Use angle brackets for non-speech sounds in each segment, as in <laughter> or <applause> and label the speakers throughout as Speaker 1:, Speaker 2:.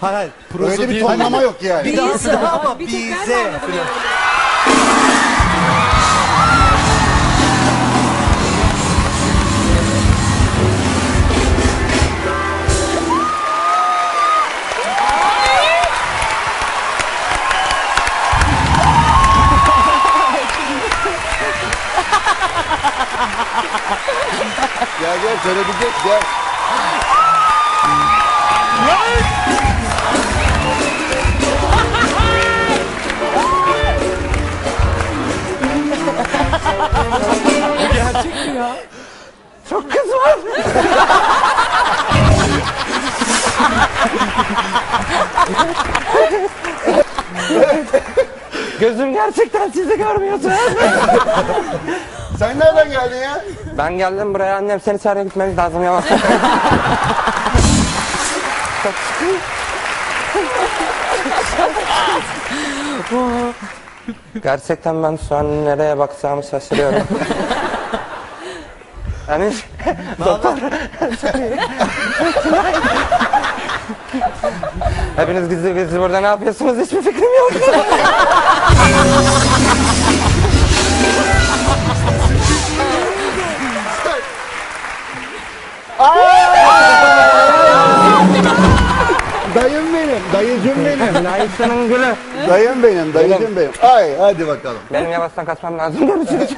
Speaker 1: Hayır, prozo
Speaker 2: Öyle bir tonlama yok yani.
Speaker 1: Bir daha
Speaker 3: Bize,
Speaker 1: ama
Speaker 3: bir tek ben
Speaker 1: bize.
Speaker 3: anladım yani.
Speaker 2: Gel gel söyledik gel.
Speaker 1: Gerçek mi ya?
Speaker 4: Çok kız var. Gözüm gerçekten sizi görmüyordu.
Speaker 2: Sen nereden geldin ya?
Speaker 4: Ben geldim buraya annem seni çağırıyor gitmemiz lazım yavaş. <laughs> Gerçekten ben şu an nereye bakacağımı şaşırıyorum. Yani doktor. Hepiniz gizli gizli burada ne yapıyorsunuz hiçbir fikrim yok.
Speaker 2: Dayım benim, dayıcım benim. <laughs>
Speaker 4: Layıksının gülü.
Speaker 2: Dayım benim, dayıcım benim. Ay hadi bakalım.
Speaker 4: Benim yavaştan kaçmam lazım. Görüşürüz.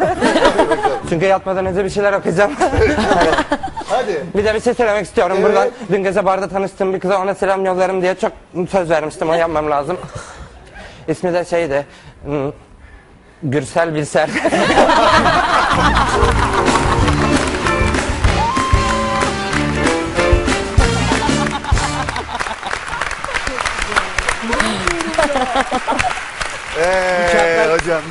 Speaker 4: Çünkü yatmadan önce bir şeyler okuyacağım. <laughs>
Speaker 2: Hadi.
Speaker 4: bir de bir şey söylemek istiyorum
Speaker 2: Evet.
Speaker 4: buradan. Dün gece barda tanıştığım bir kıza ona selam yollarım diye çok söz vermiştim. O yapmam lazım. İsmi de şeydi. hmm, Gürsel Bilser. <laughs>
Speaker 2: Eee hocam.